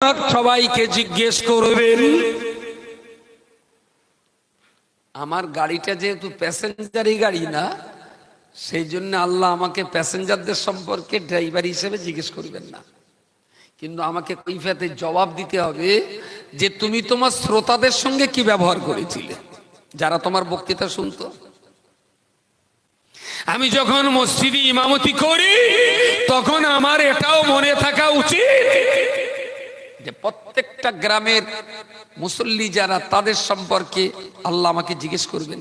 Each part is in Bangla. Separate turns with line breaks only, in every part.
সবাইকে জিজ্ঞেস করবেন। আমার গাড়িটা যেহেতু প্যাসেঞ্জারি গাড়ি না, সেই জন্য আল্লাহ আমাকে প্যাসেঞ্জারদের সম্পর্কে ড্রাইভার হিসেবে জিজ্ঞেস করবেন না। কিন্তু আমাকে কৈফিয়তের জবাব দিতে হবে যে তুমি তোমার শ্রোতাদের সঙ্গে কি ব্যবহার করেছিলে, যারা তোমার বক্তৃতা শুনত। আমি যখন মসজিদে ইমামতি করি, তখন আমার এটাও মনে থাকা উচিত যে প্রত্যেকটা গ্রামের মুসল্লি যারা, তাদের সম্পর্কে আল্লাহ আমাকে জিজ্ঞেস করবেন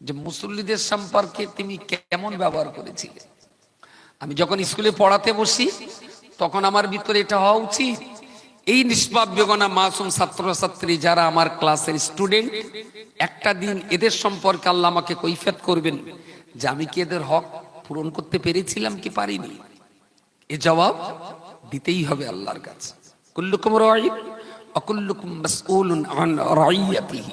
যে মুসল্লিদের সম্পর্কে তুমি কেমন ব্যবহার করেছিলে আমি যখন স্কুলে পড়াতে বসি, তখন আমার ভিতরে এটা হওয়া উচিত। এই নিষ্পাপ বেগনা মাসুম ছাত্রছাত্রী যারা আমার ক্লাসের স্টুডেন্ট, একটা দিন এদের সম্পর্কে আল্লাহ আমাকে কৈফিয়ত করবেন যে আমি কি এদের হক পূরণ করতে পেরেছিলাম কি পারিনি? এ জবাব দিতেই হবে আল্লাহর কাছে। كلكم راعي وكلكم مسؤول عن رعيته.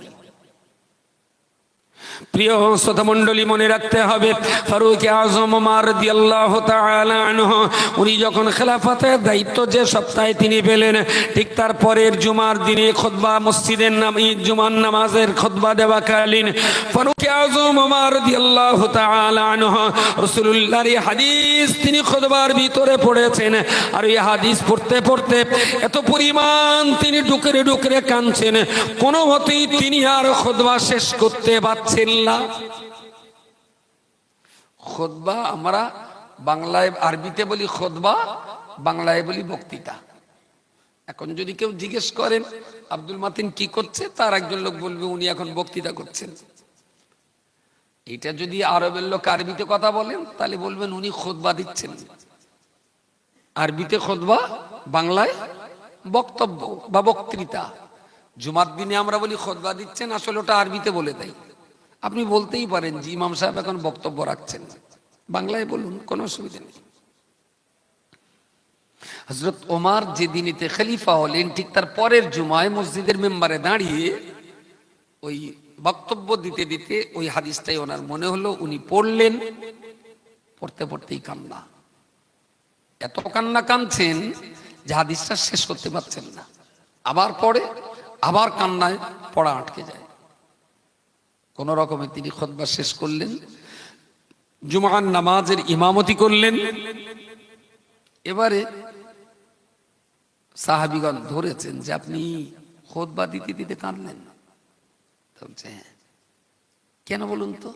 প্রিয় শ্রোতা মণ্ডলী মনে রাখতে হবে, ফারুক আজম ওমর রাদিয়াল্লাহু তাআলা উনি যখন খেলাফতের দায়িত্ব যে সপ্তাহে তিনি পেলেন, ঠিক তার পরের জুমার দিনে খুতবা মসজিদের নাম ঈদ জুমার নামাজের খুতবা দেওয়াকালীন ফারুক আজম আনহু, রাসূলুল্লাহর এই হাদিস তিনি খোদবার ভিতরে পড়েছেন। আর এই হাদিস পড়তে পড়তে এত পরিমাণ তিনি ডুকরে ডুকরে কাঁদছেন, কোনো মতেই তিনি আর খোদবা শেষ করতে পারছেন না। খোদবা আমরা বাংলায় আরবিতে বলি খোদবা, বাংলায় বলি বক্তৃতা। এখন যদি কেউ জিজ্ঞেস করেন, আব্দুল মাতিন কি করছে, তার একজন লোক বলবে, উনি এখন বক্তৃতা করছেন। এটা যদি আরবের লোক আরবিতে কথা বলেন, তাহলে বলবেন উনি খোদবা দিচ্ছেন। আরবিতে খোদবা, বাংলায় বক্তব্য বা বক্তৃতা। জুমার দিনে আমরা বলি খোদবা দিচ্ছেন, আসলে ওটা আরবিতে বলে দেয়। আপনি বলতেই পারেন যে ইমাম সাহেব এখন বক্তব্য রাখছেন। বাংলায় বলুন, কোনো অসুবিধা নেই। হজরত ওমার যেদিনিতে খলিফা হলেন, ঠিক তার পরের জুমায় মসজিদের মেম্বারে দাঁড়িয়ে ওই বক্তব্য দিতে দিতে ওই হাদিসটাই ওনার মনে হলো, উনি পড়লেন, পড়তে পড়তেই কান্না। এত কান্না কাঁদছেন যে হাদিসটা শেষ করতে পারছেন না। আবার পড়ে, আবার কান্নায় পড়া আটকে যায়। কোন রকমে তিনি খতবা শেষ করলেন জুমান নামাজের ইমামতি করলেন। এবারে সাহাবিগণ ধরেছেন যে আপনি খোদবা দিতে দিতে কাঁদলেন। হ্যাঁ। কেন বলুন তো?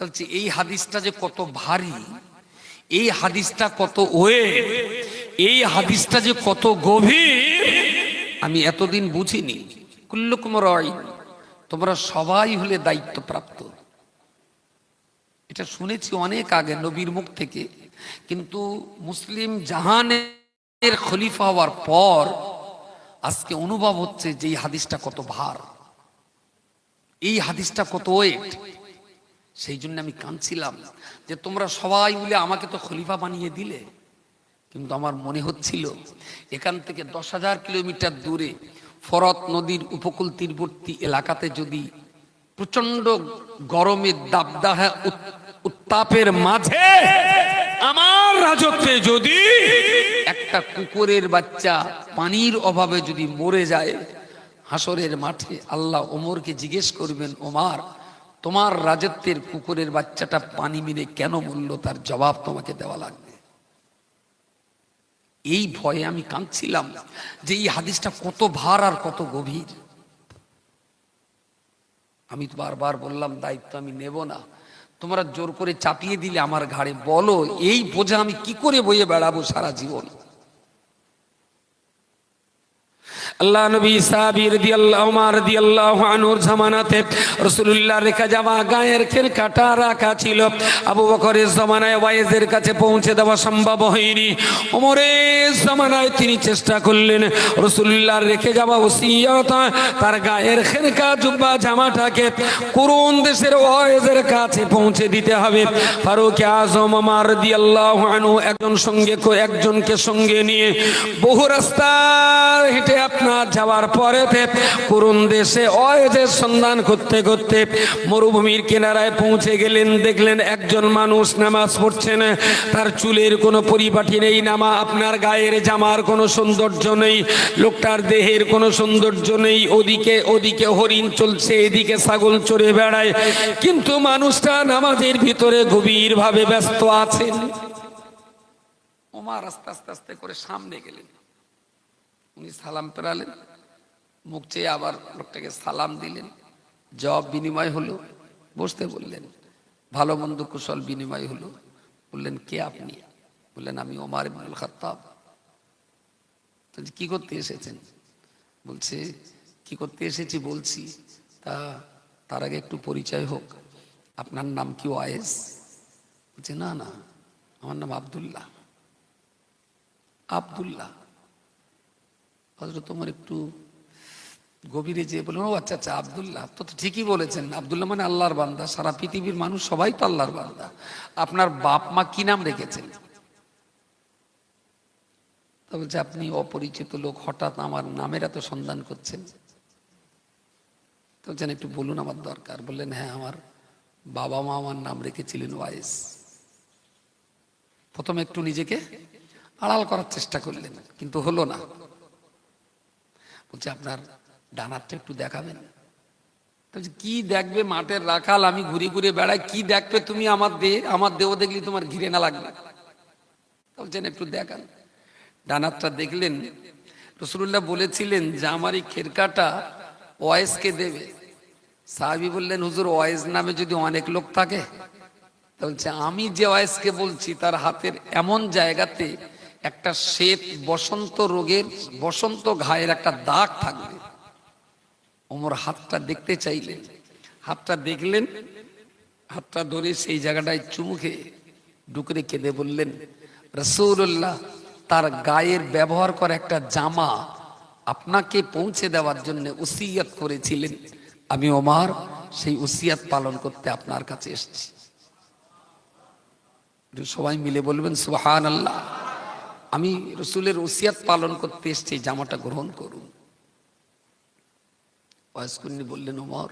বলছে, এই হাদিসটা যে কত ভারী, এই হাদিসটা কত ওয়ে, এই হাদিসটা যে কত গভীর, আমি এতদিন বুঝিনি। কুল্লুকুম রয় তোমরা সবাই হলে দায়িত্বপ্রাপ্ত। এটা শুনেছি অনেক আগে নবীর মুখ থেকে, কিন্তু মুসলিম জাহানের খলিফা হওয়ার পর আজকে অনুভব হচ্ছে যে এই হাদিসটা কত ভার। এই হাদিসটা কত ওয়েট। সেই জন্য আমি কাঁদছিলাম যে তোমরা সবাই মিলে আমাকে তো খলিফা বানিয়ে দিলে। কিন্তু আমার মনে হচ্ছিল এখান থেকে দশ হাজার কিলোমিটার দূরে ফরত নদীর উপকূল তীরবর্তী এলাকাতে যদি প্রচণ্ড গরমের দাবদাহা উত- উত্তাপের মাঝে আমার রাজত্বে যদি একটা কুকুরের বাচ্চা পানির অভাবে যদি মরে যায়, হাসরের মাঠে আল্লাহ ওমরকে জিজ্ঞেস করবেন, ওমার, তোমার রাজত্বের কুকুরের বাচ্চাটা পানি মিলে কেন মূল্য তার জবাব তোমাকে দেওয়া লাগবে। এই ভয়ে আমি কাঁদছিলাম যে এই হাদিসটা কত ভার আর কত গভীর। আমি তো বারবার বললাম, দায়িত্ব আমি নেব না। তোমরা জোর করে চাপিয়ে দিলে আমার ঘাড়ে। বলো, এই বোঝা আমি কি করে বয়ে বেড়াবো সারা জীবন? আল্লাহ নবী সাবির দিয়াল্লাহ উমার দিয়াল্লাহু আনহুর জামানাতে রাসূলুল্লাহ রেখা যাওয়া গায়ের খের কাটা রাখা ছিল। আবু বকরের জামানায় ওয়াইজের কাছে পৌঁছে দেওয়া সম্ভব হয়নি। ওমরের জামানায় তিনি চেষ্টা করলেন রাসূলুল্লাহর রেখে যাওয়া ওসিয়ত, তার গায়ের খেরকা জুব্বা জামাটাকে কোন দেশের ওয়াইজের কাছে পৌঁছে দিতে হবে। ফারুক আজম ওমর দিয়াল্লাহু আনহু একজন সঙ্গে একজনকে সঙ্গে নিয়ে বহু রাস্তা হেঁটে আপনার
কেদারনাথ যাওয়ার পরেতে করুণ দেশে অয়েজের সন্ধান করতে করতে মরুভূমির কিনারায় পৌঁছে গেলেন, দেখলেন একজন মানুষ নামাজ পড়ছেন, তার চুলের কোনো পরিপাটি নেই, নামা আপনার গায়ের জামার কোনো সৌন্দর্য নেই, লোকটার দেহের কোনো সৌন্দর্য নেই, ওদিকে ওদিকে হরিণ চলছে, এদিকে ছাগল চড়ে বেড়ায়, কিন্তু মানুষটা নামাজের ভিতরে গভীরভাবে ব্যস্ত আছেন।
আস্তে আস্তে আস্তে করে সামনে গেলেন। উনি সালাম পেরালেন। মুখ চেয়ে আবার লোকটাকে সালাম দিলেন। জব বিনিময় হলো, বসতে বললেন, ভালো মন্দ কুশল বিনিময় হলো। বললেন, কে আপনি? বললেন, আমি ওমার ইবনুল খাত্তাব কি করতে এসেছেন? বলছে, কি করতে এসেছি বলছি, তা তার আগে একটু পরিচয় হোক। আপনার নাম কি ওয়াইস বলছে, না না, আমার নাম আব্দুল্লাহ। আব্দুল্লাহ। হজরত তোমার একটু গভীরে যেয়ে বললেন, ও আচ্ছা আচ্ছা আব্দুল্লাহ, তো ঠিকই বলেছেন। আব্দুল্লাহ মানে আল্লাহর বান্দা। সারা পৃথিবীর মানুষ সবাই তো আল্লাহর বান্দা। আপনার বাপ মা কি নাম রেখেছেন? তো বলছে, আপনি অপরিচিত লোক, হঠাৎ আমার নামের এত সন্ধান করছেন? তো বলছেন একটু বলুন আমার দরকার। বললেন হ্যাঁ আমার বাবা মা আমার নাম রেখেছিলেন ওয়াইস। প্রথমে একটু নিজেকে আড়াল করার চেষ্টা করলেন, কিন্তু হলো না। বলছে, আপনার ডানারটা একটু দেখাবেন? কি দেখবে মাঠের রাখাল? আমি ঘুরে ঘুরে বেড়াই। কি দেখবে তুমি আমার দেহ আমার দেহ দেখলি তোমার ঘিরে না লাগবে? বলছেন, একটু দেখান। ডানারটা দেখলেন। রসুল্লাহ বলেছিলেন যে, আমার এই খেরকাটা ওয়েসকে দেবে। সাহাবি বললেন, হুজুর ওয়েস নামে যদি অনেক লোক থাকে? বলছে, আমি যে ওয়েসকে বলছি, তার হাতের এমন জায়গাতে একটা শ্বেত বসন্ত রোগের বসন্ত ঘায়ের একটা দাগ থাকবে। ওমর হাতটা দেখতে চাইলেন। হাতটা দেখলেন, হাতটা ধরে সেই জায়গাটায় চুমুখে ডুকরে কেঁদে বললেন রসৌল্লাহ তার গায়ের ব্যবহার করা একটা জামা আপনাকে পৌঁছে দেওয়ার জন্য উসিয়াত করেছিলেন। আমি ওমার সেই উসিয়াত পালন করতে আপনার কাছে এসেছি। সবাই মিলে বলবেন সুহান আল্লাহ আমি রসুলের উসিয়াত পালন করতে এসেছি জামাটা গ্রহণ করুন। ওয়াসকুন্নি বললেন, ওমর,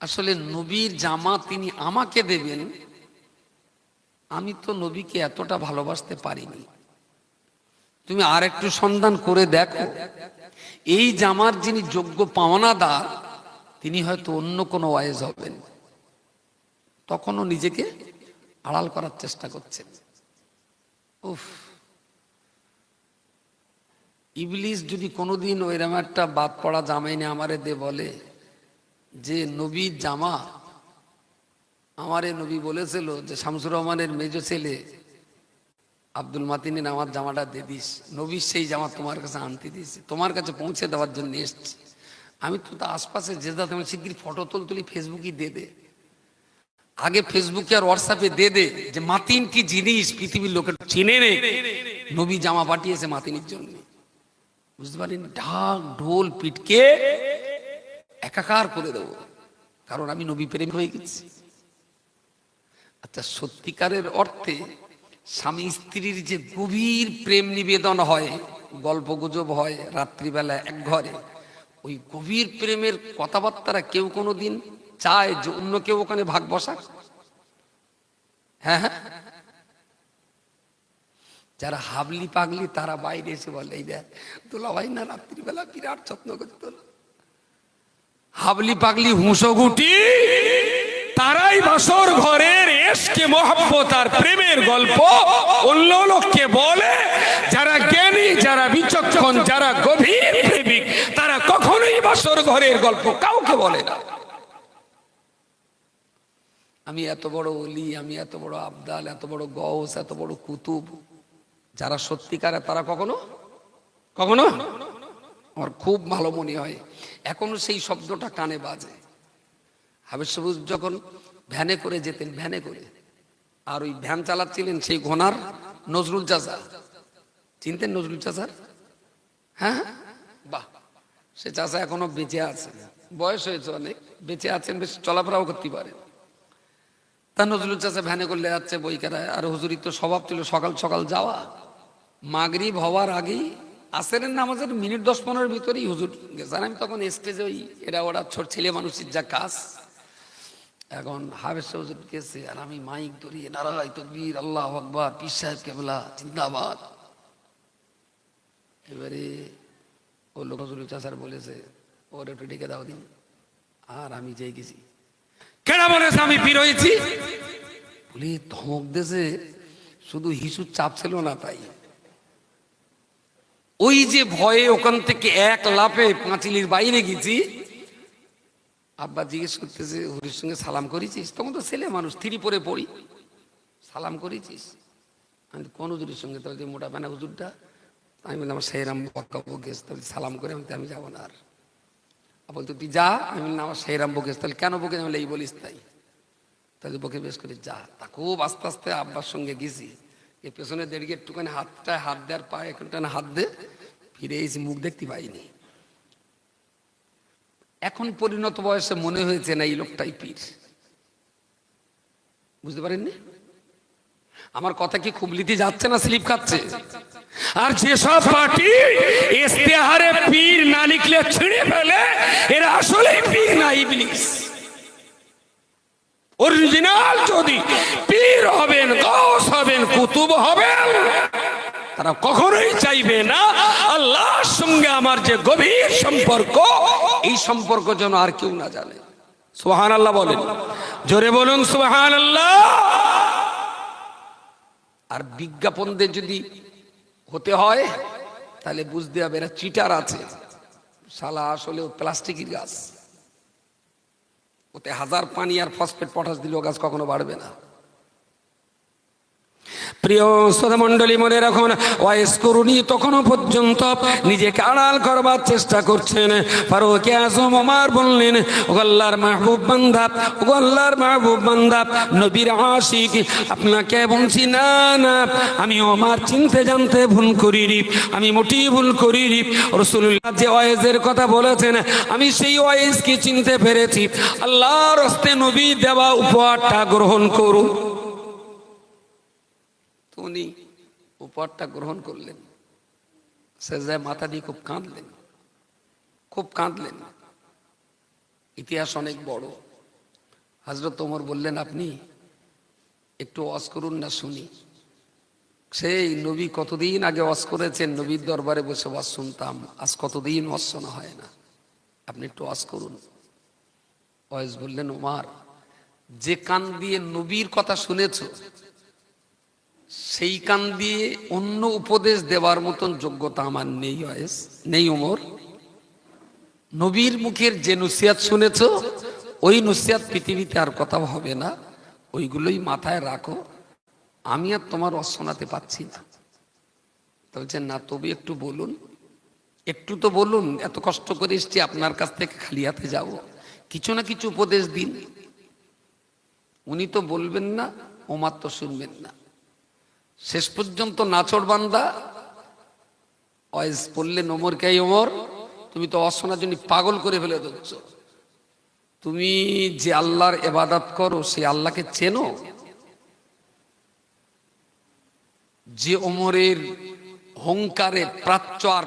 আসলে নবীর জামা তিনি আমাকে দেবেন, আমি তো নবীকে এতটা ভালোবাসতে পারিনি। তুমি আর একটু সন্ধান করে দেখো। এই জামার যিনি যোগ্য পাওনাদার, তিনি হয়তো অন্য কোনো ওয়াইজ হবেন। তখনও নিজেকে আড়াল করার চেষ্টা করছেন। উফ ইবলিস যদি কোনোদিন ওইরকম একটা বাদ পড়া জামাইনে আমারে দে বলে যে নবীর জামা। আমারে নবী বলেছিল যে, শামসুর রহমানের মেজ ছেলে, আব্দুল মাতিনের আমার জামাটা দিয়ে দিস। নবীর সেই জামা তোমার কাছে আনতে দিয়েছে। তোমার কাছে পৌঁছে দেওয়ার জন্য এসছি। আমি তো আশপাশে যে দাদা তুমি শিগগির ফটো তুল তুলি ফেসবুকে দিয়ে দে। আগে ফেসবুকে আর হোয়াটসঅ্যাপে দে দে যে, মাতিন কি জিনিস? পৃথিবীর লোকের চিনে নে। নবী জামা পাঠিয়েছে মাতিনির জন্য। বুঝতে পারেন? ঢাক, ঢোল, পিটকে একাকার করে দেবো। কারণ আমি নবী প্রেম হয়ে গেছি। আচ্ছা সত্যিকারের অর্থে স্বামী স্ত্রীর যে গভীর প্রেম নিবেদন হয়, গল্প গুজব হয়, রাত্রিবেলা এক ঘরে, ওই গভীর প্রেমের কথাবার্তারা কেউ কোনো দিন চায় যে অন্য কেউ ওখানে ভাগ বসাক? হ্যাঁ হ্যাঁ। যারা হাবলি পাগলি, তারা বাইরে এসে বলে, এই দেখ তোলা ভাই না রাত্রিবেলা বিরাট যত্ন করতো
হাবলি পাগলি হুঁসো গুটি তারাই বাসর ঘরের এসকে মহব্বত আর প্রেমের গল্প। অন্য লোককে বলে, যারা জ্ঞানী, যারা বিচক্ষণ, যারা গভীর প্রেমিক, তারা কখনোই বাসর ঘরের গল্প কাউকে বলে না।
আমি এত বড় অলি, আমি এত বড় আবদাল, এত বড় গস এত বড় কুতুব। যারা সত্যিকারে, তারা কখনো? কখনো? আমার খুব ভালো মনে হয়, এখনও সেই শব্দটা কানে বাজে। হাবিজ সবুজ যখন ভ্যানে করে যেতেন, ভ্যানে করে, আর ওই ভ্যান চালাচ্ছিলেন সেই ঘোনার নজরুল চাচা। চিনতেন নজরুল চাচার হ্যাঁ বাহ! সে চাচা এখনও বেঁচে আছে বয়স হয়েছে অনেক, বেঁচে আছেন, বেশ চলাফেরাও করতে পারে তা নজরুল চাচা ভ্যানে করলে যাচ্ছে বই কেনায় আর হুজুরির তো স্বভাব ছিল সকাল সকাল যাওয়া। মাগরিব হওয়ার আগেই আসেরের নামাজের মিনিট দশ পনেরোর ভিতরেই হুজুর গেছেন আমি তখন স্টেজে ওই এরা ওরা ছোট ছেলে মানুষের যা কাজ, এখন হাবেশ হুজুর গেছে আর আমি মাইক ধরিয়ে নারায় তকবীর, আল্লাহ আকবর, পীর সাহেব কেবলা, জিন্দাবাদ। এবারে ও লোক নজরুল চাষার বলেছে, ওর একটু ডেকে দাও দিন। আর আমি যেয়ে গেছি।
কেডা বলেছে আমি পীর হয়েছি?
বলে ধমক দেশে শুধু হিসু চাপ ছিল না তাই। ওই যে ভয়ে ওখান থেকে এক লাফে পাঁচিলির বাইরে গেছি, আব্বা জিজ্ঞেস করতেছে হরির সঙ্গে সালাম করেছিস? তখন তো ছেলে মানুষ থ্রি পরে পড়ি। সালাম করেছিস? আমি কোন হুজুরের সঙ্গে? তাহলে মোটা বানা হুজুরটা? আমি বললাম, আমার সেইরাম বক্কা বকেস তাহলে সালাম করে আমি আমি যাব না আর। বলতো, তুই যা। আমি বললাম, আমার সেইরাম বকেস তাহলে কেন বকেস আমি এই বলিস তাই। তাহলে বকে বেশ করে যা। তা খুব আস্তে আস্তে আব্বার সঙ্গে গেছি। এ পেছনে দেড়কে একটুখানি হাতটায় হাত দেওয়ার পায়ে একটুখানি হাত দে, ফিরে এসে মুখ দেখতে পাইনি। এখন পরিণত বয়সে মনে হয়েছে না এই লোকটাই পীর। বুঝতে পারেননি? আমার কথা কি খুবলিতে যাচ্ছে না স্লিপ খাচ্ছে?
আর যেসব পার্টি ইস্তেহারে পীর না লিখলে ছিঁড়ে ফেলে, এরা আসলেই পীর না ইবলিস। অরিজিনাল যদি, পীর হবেন গৌস হবেন, কুতুব হবেন, তারা কখনোই চাইবে না। আল্লাহর সঙ্গে আমার যে গভীর সম্পর্ক,
এই সম্পর্ক যেন আর কেউ না জানে।
সুহান আল্লাহ বলেন। জোরে বলুন সুহান আল্লাহ
আর বিজ্ঞাপনদের যদি হতে হয়, তাহলে বুঝতে হবে এরা চিটার আছে। শালা আসলে প্লাস্টিকের গাছ। ওতে হাজার পানি আর ফসফেট পটাশ দিলেও গাছ কখনো বাড়বে না।
প্রিয় শ্রোতা মন্ডলী মনে রাখুন ওয়াইস করুনি তখনও পর্যন্ত নিজেকে আড়াল করবার চেষ্টা করছেন। ফারুক আজম ওমার বললেন ও আল্লাহর মাহবুব বান্দা ও আল্লাহর মাহবুব বান্দা, নবীর আশিক, আপনাকে বলছি, না না, আমি ওমার চিনতে জানতে ভুল করি করিনি, আমি মোটেই ভুল করি করিনি। রসুল্লাহ যে ওয়াইজের কথা বলেছেন, আমি সেই ওয়াইজকে চিনতে পেরেছি। আল্লাহর হস্তে নবী দেওয়া উপহারটা গ্রহণ করুন।
উনি উপহারটা গ্রহণ করলেন। সেজায় মাথা দিয়ে খুব কাঁদলেন। খুব কাঁদলেন। ইতিহাস অনেক বড়। হজরত ওমর বললেন, আপনি একটু ওয়াজ করুন না, শুনি। সেই নবী কতদিন আগে ওয়াজ করেছেন? নবীর দরবারে বসে ওয়াজ শুনতাম। আজ কতদিন শোনা হয় না। আপনি একটু ওয়াজ করুন। ওয়াজ বললেন, ওমার, যে কান দিয়ে নবীর কথা শুনেছো সেই কান দিয়ে অন্য উপদেশ দেওয়ার মতন যোগ্যতা আমার নেই নেই ওমর। নবীর মুখের যে নুসিয়াত শুনেছ, ওই নুসিয়াত পৃথিবীতে আর কথা হবে না। ওইগুলোই মাথায় রাখো। আমি আর তোমার রস শোনাতে পারছি না বলছেন না, তবে একটু বলুন। একটু তো বলুন, এত কষ্ট করে এসছি, আপনার কাছ থেকে খালি হাতে যাব। কিছু না কিছু উপদেশ দিন। উনি তো বলবেন না, ওমার তো শুনবেন না। শেষ পর্যন্ত নাচর বান্দা। অয়েস পড়লে নোমর কে ওমর? তুমি তো অশোনার জন্য পাগল করে ফেলে দিচ্ছ। তুমি যে আল্লাহর এবাদাত করো, সে আল্লাহকে চেনো? যে অমরের হংকারে প্রাচ্য আর